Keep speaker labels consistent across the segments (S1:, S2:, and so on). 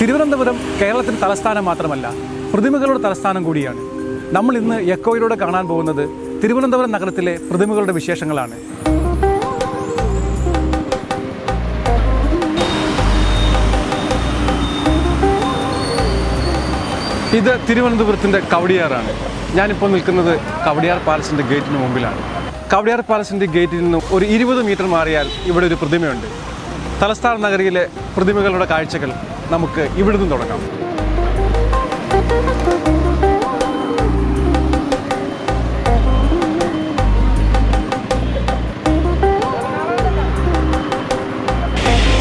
S1: തിരുവനന്തപുരം കേരളത്തിന്റെ തലസ്ഥാനം മാത്രമല്ല പ്രതിമകളുടെ തലസ്ഥാനം കൂടിയാണ്. നമ്മൾ ഇന്ന് എക്കോയിലൂടെ കാണാൻ പോകുന്നത് തിരുവനന്തപുരം നഗരത്തിലെ പ്രതിമകളുടെ വിശേഷങ്ങളാണ്. ഇത് തിരുവനന്തപുരത്തിന്റെ കവടിയാറാണ്. ഞാനിപ്പോൾ നിൽക്കുന്നത് കവടിയാർ പാലസിന്റെ ഗേറ്റിന് മുമ്പിലാണ്. കവടിയാർ പാലസിന്റെ ഗേറ്റിൽ നിന്നും ഒരു ഇരുപത് മീറ്റർ മാറിയാൽ ഇവിടെ ഒരു പ്രതിമയുണ്ട്. തലസ്ഥാന നഗരിയിലെ പ്രതിമകളുടെ കാഴ്ചകൾ നമുക്ക് ഇവിടെ നിന്ന് തുടങ്ങാം.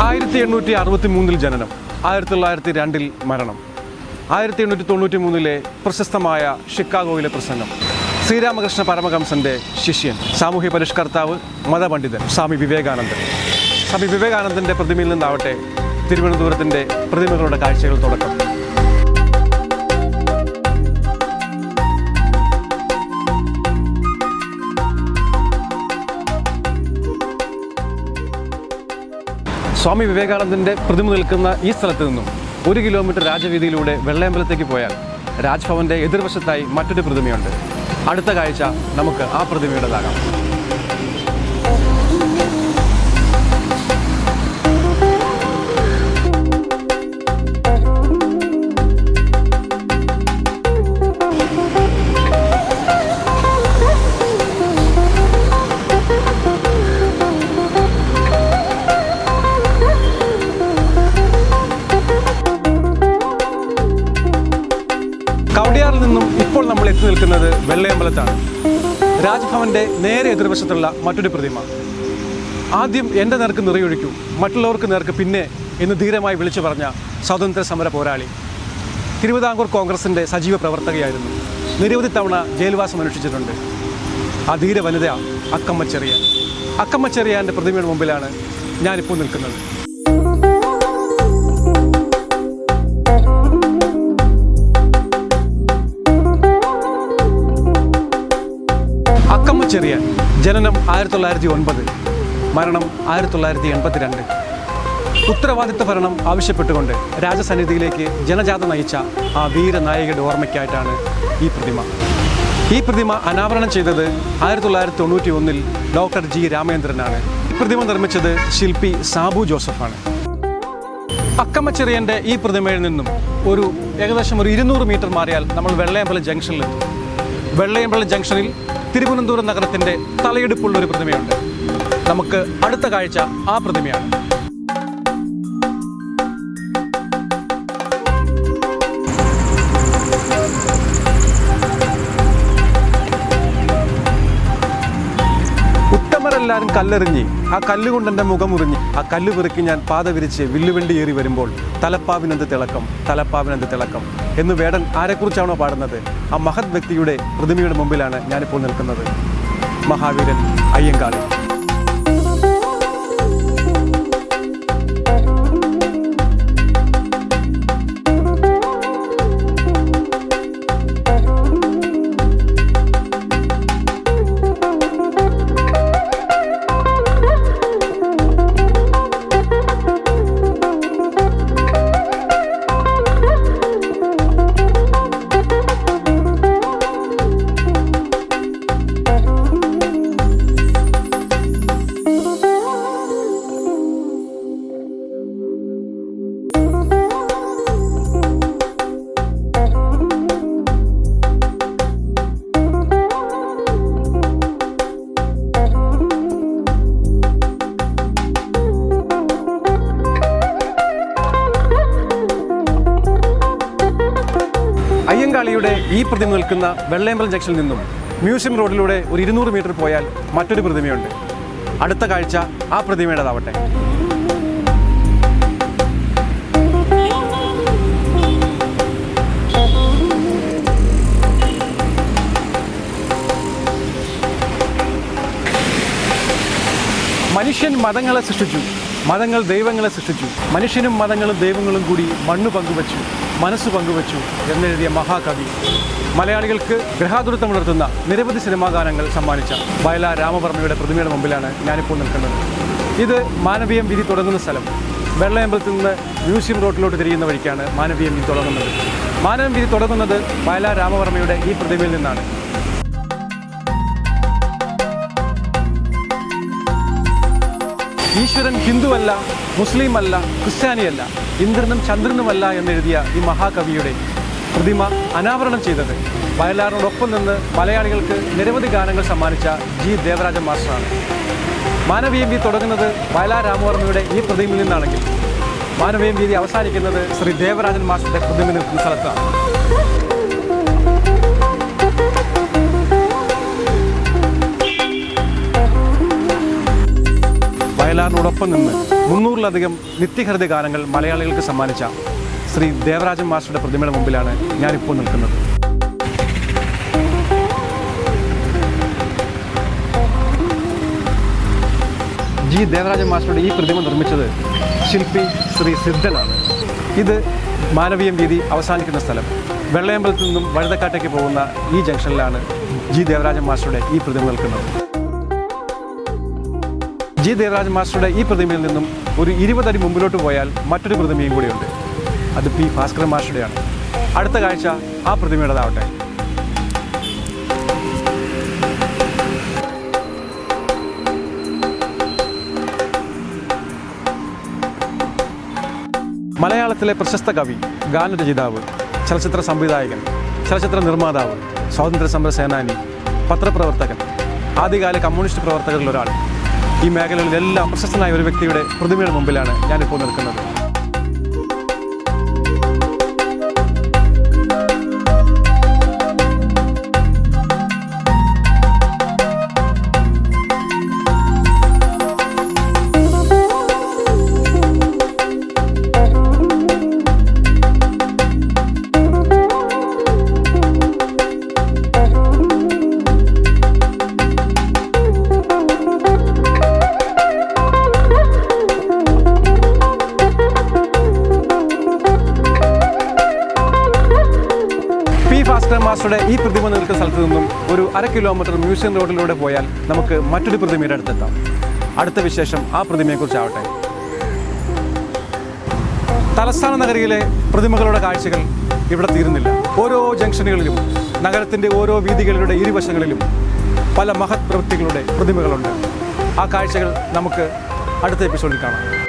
S1: ആയിരത്തി എണ്ണൂറ്റി അറുപത്തി മൂന്നിൽ ജനനം ആയിരത്തി തൊള്ളായിരത്തി രണ്ടിൽ മരണം ആയിരത്തി എണ്ണൂറ്റി തൊണ്ണൂറ്റി മൂന്നിലെ പ്രശസ്തമായ ഷിക്കാഗോയിലെ പ്രസംഗം ശ്രീരാമകൃഷ്ണ പരമഹംസന്റെ ശിഷ്യൻ സാമൂഹ്യ പരിഷ്കർത്താവ് മതപണ്ഡിതൻ സ്വാമി വിവേകാനന്ദൻ. സ്വാമി വിവേകാനന്ദന്റെ പ്രതിമയിൽ നിന്നാവട്ടെ തിരുവനന്തപുരത്തിന്റെ പ്രതിമകളുടെ കാഴ്ചകൾ തുടക്കം. സ്വാമി വിവേകാനന്ദന്റെ പ്രതിമ നിൽക്കുന്ന ഈ സ്ഥലത്ത് നിന്നും ഒരു കിലോമീറ്റർ രാജവീതിയിലൂടെ വെള്ളയമ്പലത്തേക്ക് പോയാൽ രാജ്ഭവന്റെ എതിർവശത്തായി മറ്റൊരു പ്രതിമയുണ്ട്. അടുത്ത കാഴ്ച നമുക്ക് ആ പ്രതിമയുടേതാകാം. നിൽക്കുന്നത് വെള്ളയമ്പലത്താണ്. രാജ്ഭവന്റെ നേരെ എതിർവശത്തുള്ള മറ്റൊരു പ്രതിമ. ആദ്യം എന്റെ നേർക്ക് നിറയൊഴിക്കൂ മറ്റുള്ളവർക്ക് നേർക്ക് പിന്നെ എന്ന് ധീരമായി വിളിച്ചു പറഞ്ഞ സ്വാതന്ത്ര്യ സമര പോരാളി. തിരുവിതാംകൂർ കോൺഗ്രസിന്റെ സജീവ പ്രവർത്തകയായിരുന്നു. നിരവധി തവണ ജയിൽവാസം അനുഷ്ഠിച്ചിട്ടുണ്ട്. ആ ധീര വനിത അക്കമ്മച്ചെറിയ അക്കമ്മച്ചെറിയാന്റെ അക്കമ്മ ചെറിയാന്റെ പ്രതിമയുടെ മുമ്പിലാണ് ഞാനിപ്പോൾ നിൽക്കുന്നത്. അക്കമ്മ ചെറിയാൻ ജനനം ആയിരത്തി തൊള്ളായിരത്തി ഒൻപത് മരണം ആയിരത്തി തൊള്ളായിരത്തി എൺപത്തിരണ്ട് ഉത്തരവാദിത്വ ഭരണം ആവശ്യപ്പെട്ടുകൊണ്ട് രാജസന്നിധിയിലേക്ക് ജനജാത നയിച്ച ആ വീരനായകയുടെ ഓർമ്മയ്ക്കായിട്ടാണ് ഈ പ്രതിമ. ഈ പ്രതിമ അനാവരണം ചെയ്തത് ആയിരത്തി തൊള്ളായിരത്തി തൊണ്ണൂറ്റി ഒന്നിൽ ഡോക്ടർ ജി രാമേന്ദ്രനാണ്. ഈ പ്രതിമ നിർമ്മിച്ചത് ശില്പി സാബു ജോസഫാണ്. അക്കമ്മച്ചെറിയന്റെ ഈ പ്രതിമയിൽ നിന്നും ഒരു ഏകദേശം ഒരു ഇരുന്നൂറ് മീറ്റർ മാറിയാൽ നമ്മൾ വെള്ളയമ്പലം ജംഗ്ഷനിലെത്തും. വെള്ളയമ്പലം ജംഗ്ഷനിൽ തിരുവനന്തപുരം നഗരത്തിന്റെ തലയെടുപ്പുള്ള ഒരു പ്രതിമയുണ്ട്. നമുക്ക് അടുത്ത കാഴ്ച ആ പ്രതിമയാണ്. ഉത്തമരെല്ലാവരും കല്ലെറിഞ്ഞ്. ആ കല്ലുകൊണ്ട് എന്റെ മുഖം മുറിഞ്ഞ്. ആ കല്ല് പെറുക്കി ഞാൻ പാത വിരിച്ച് വില്ലുവണ്ടി ഏറി വരുമ്പോൾ തലപ്പാവിനെന്ത് തിളക്കം? തലപ്പാവിനെന്ത് തിളക്കം? എന്ന് വേടൻ ആരെക്കുറിച്ചാണോ പാടുന്നത്? ആ മഹത് വ്യക്തിയുടെ പ്രതിമയുടെ മുമ്പിലാണ് ഞാനിപ്പോൾ നിൽക്കുന്നത്. മഹാവീരൻ അയ്യങ്കാളി അയ്യങ്കാളിയുടെ ഈ പ്രതിമ നിൽക്കുന്ന വെള്ളയമ്പലം ജംഗ്ഷനിൽ നിന്നും മ്യൂസിയം റോഡിലൂടെ ഒരു ഇരുന്നൂറ് മീറ്റർ പോയാൽ മറ്റൊരു പ്രതിമയുണ്ട്. അടുത്ത കാഴ്ച ആ പ്രതിമയുടേതാവട്ടെ. മനുഷ്യൻ മതങ്ങളെ സൃഷ്ടിച്ചു. മതങ്ങൾ ദൈവങ്ങളെ സൃഷ്ടിച്ചു. മനുഷ്യനും മതങ്ങളും ദൈവങ്ങളും കൂടി മണ്ണ് പങ്കുവച്ചു. മനസ്സ് പങ്കുവച്ചു എന്നെഴുതിയ മഹാകവി. മലയാളികൾക്ക് ഗ്രഹാതുരത്വം ഉണർത്തുന്ന നിരവധി സിനിമാ ഗാനങ്ങൾ സമ്മാനിച്ച വയലാർ രാമവർമ്മയുടെ പ്രതിമയുടെ മുമ്പിലാണ് ഞാനിപ്പോൾ നിൽക്കുന്നത്. ഇത് മാനവീയം വിധി തുടങ്ങുന്ന സ്ഥലം. വെള്ളയമ്പലത്തിൽ നിന്ന് മ്യൂസിയം റോഡിലോട്ട് തിരിയുന്ന വഴിക്കാണ് മാനവീയം വിധി തുടങ്ങുന്നത്. മാനവീയം വിധി തുടങ്ങുന്നത് വയലാർ രാമവർമ്മയുടെ ഈ പ്രതിമയിൽ നിന്നാണ്. ഈശ്വരൻ ഹിന്ദുവല്ല മുസ്ലിം അല്ല ക്രിസ്ത്യാനിയല്ല ഇന്ദ്രനും ചന്ദ്രനുമല്ല എന്നെഴുതിയ ഈ മഹാകവിയുടെ പ്രതിമ അനാവരണം ചെയ്തത്. വയലാറിനോടൊപ്പം നിന്ന് മലയാളികൾക്ക് നിരവധി ഗാനങ്ങൾ സമ്മാനിച്ച ജി. ദേവരാജൻ മാസ്റ്ററാണ്. മാനവീയം വീതി തുടങ്ങുന്നത് വയലാർ രാമവർമ്മയുടെ ഈ പ്രതിമയിൽ നിന്നാണെങ്കിൽ. മാനവീയം വീതി അവസാനിക്കുന്നത് ശ്രീ ദേവരാജൻ മാസ്റ്ററുടെ പ്രതിമ നിൽക്കുന്ന സ്ഥലത്താണ്. വയലാറിനോടൊപ്പം നിന്ന് മുന്നൂറിലധികം നിത്യഹൃദയ ഗാനങ്ങൾ മലയാളികൾക്ക് സമ്മാനിച്ച ശ്രീ ദേവരാജൻ മാസ്റ്ററുടെ പ്രതിമയുടെ മുമ്പിലാണ് ഞാനിപ്പോൾ നിൽക്കുന്നത്. ജി ദേവരാജൻ മാസ്റ്ററുടെ ഈ പ്രതിമ നിർമ്മിച്ചത് ശില്പി ശ്രീ സിദ്ധനാണ്. ഇത് മാനവീയം വീതി അവസാനിക്കുന്ന സ്ഥലം. വെള്ളയമ്പലത്തിൽ നിന്നും വഴുതക്കാട്ടേക്ക് പോകുന്ന ഈ ജംഗ്ഷനിലാണ് ജി ദേവരാജൻ മാസ്റ്ററുടെ ഈ പ്രതിമ നിൽക്കുന്നത്. ജി ദേവരാജ് മാസ്റ്ററുടെ ഈ പ്രതിമയിൽ നിന്നും ഒരു ഇരുപതടി മുമ്പിലോട്ട് പോയാൽ മറ്റൊരു പ്രതിമയും കൂടിയുണ്ട്. അത് പി ഭാസ്കരൻ മാസ്റ്ററുടെയാണ്. അടുത്ത കാഴ്ച ആ പ്രതിമയുടേതാവട്ടെ. മലയാളത്തിലെ പ്രശസ്ത കവി ഗാനരചയിതാവ് ചലച്ചിത്ര സംവിധായകൻ ചലച്ചിത്ര നിർമ്മാതാവ് സ്വാതന്ത്ര്യ സമര സേനാനി പത്രപ്രവർത്തകൻ ആദ്യകാല കമ്മ്യൂണിസ്റ്റ് പ്രവർത്തകരിൽ ഒരാൾ ഈ മേഖലകളിലെല്ലാം പ്രശസ്തനായ ഒരു വ്യക്തിയുടെ പ്രതിമയുടെ മുമ്പിലാണ് ഞാനിപ്പോൾ നിൽക്കുന്നത്. മാസ്റ്ററുടെ ഈ പ്രതിമ നിൽക്കുന്ന സ്ഥലത്ത് നിന്നും ഒരു അര കിലോമീറ്റർ മ്യൂസിയം റോഡിലൂടെ പോയാൽ നമുക്ക് മറ്റൊരു പ്രതിമയുടെ അടുത്തെത്താം. അടുത്ത വിശേഷം ആ പ്രതിമയെക്കുറിച്ചാവട്ടെ. തലസ്ഥാന നഗരിയിലെ പ്രതിമകളുടെ കാഴ്ചകൾ ഇവിടെ തീരുന്നില്ല. ഓരോ ജംഗ്ഷനുകളിലും നഗരത്തിന്റെ ഓരോ വീതികളുടെ ഇരുവശങ്ങളിലും പല മഹത് പ്രവൃത്തികളുടെ പ്രതിമകളുണ്ട്. ആ കാഴ്ചകൾ നമുക്ക് അടുത്ത എപ്പിസോഡിൽ കാണാം.